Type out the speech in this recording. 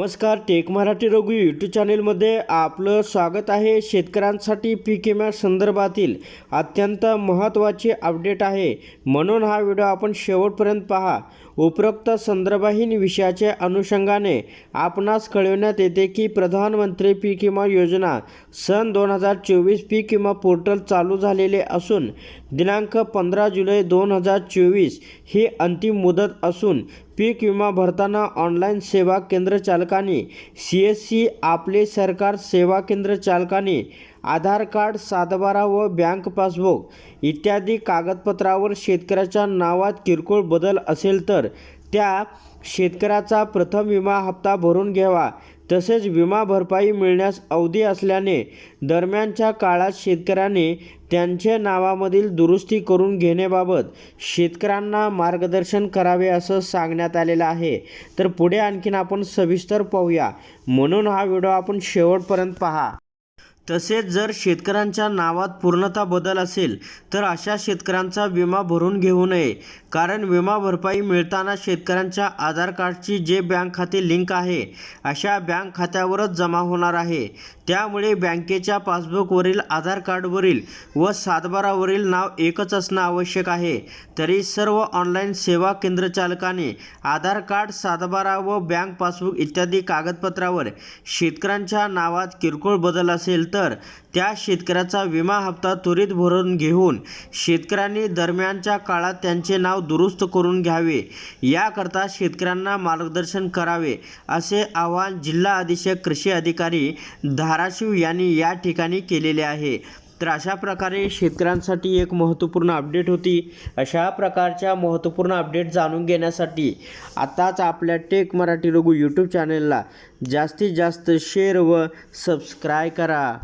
नमस्कार tech Marathi Raghu YouTube चॅनेलमध्ये आपलं स्वागत आहे. शेतकऱ्यांसाठी पीक विम्या संदर्भातील अत्यंत महत्त्वाचे अपडेट आहे. म्हणून हा व्हिडिओ आपण शेवटपर्यंत पहा. उपरोक्त संदर्भहीन विषयाच्या अनुषंगाने आपणास कळविण्यात येते की प्रधानमंत्री पीक विमा योजना सन दोन हजार चोवीस पीक विमा पोर्टल चालू झालेले असून दिनांक पंधरा जुलै दोन हजार चोवीस ही अंतिम मुदत असून पीक विमा भरताना ऑनलाईन सेवा केंद्र चालकांनी सी एस सी आपले सरकार सेवा केंद्र चालकांनी आधार कार्ड सातबारा व बँक पासबुक इत्यादी कागदपत्रावर शेतकऱ्याच्या नावात किरकोळ बदल असेल तर त्या शेतकऱ्याचा प्रथम विमा हप्ता भरून घ्यावा. तसेच विमा भरपाई मिळण्यास अवधी असल्याने दरम्यानच्या काळात शेतकऱ्याने त्यांच्या नावामधील दुरुस्ती करून घेण्याबाबत शेतकऱ्यांना मार्गदर्शन करावे असं सांगण्यात आलेलं आहे. तर पुढे आणखीन आपण सविस्तर पाहूया. म्हणून हा व्हिडिओ आपण शेवटपर्यंत पहा. तसेच जर शेतकऱ्यांच्या नावात पूर्णतः बदल असेल तर अशा शेतकऱ्यांचा विमा भरून घेऊ नये. कारण विमा भरपाई मिळताना शेतकऱ्यांच्या आधार कार्डची जे बँक खाते लिंक आहे अशा बँक खात्यावरच जमा होणार आहे. त्यामुळे बँकेच्या पासबुकवरील आधार कार्डवरील व सातबारावरील नाव एकच असणं आवश्यक आहे. तरी सर्व ऑनलाईन सेवा केंद्र चालकाने आधार कार्ड सातबारा व बँक पासबुक इत्यादी कागदपत्रावर शेतकऱ्यांच्या नावात किरकोळ बदल असेल तर तर त्या शेतकऱ्याचा विमा हप्ता त्वरित भरून घेऊन शेतकऱ्यांनी दरम्यानच्या काळात त्यांचे नाव दुरुस्त करून घ्यावे. याकरता शेतकऱ्यांना मार्गदर्शन करावे असे आवाहन जिल्हा अधीक्षक कृषी अधिकारी धाराशिव यांनी या ठिकाणी केलेले आहे. तर अशा प्रकारे शेतकऱ्यांसाठी एक महत्त्वपूर्ण अपडेट होती. अशा प्रकारच्या महत्त्वपूर्ण अपडेट जाणून घेण्यासाठी आताच आपल्या टेक मराठी रघु यूट्यूब चॅनलला जास्तीत जास्त शेअर व सबस्क्राय करा.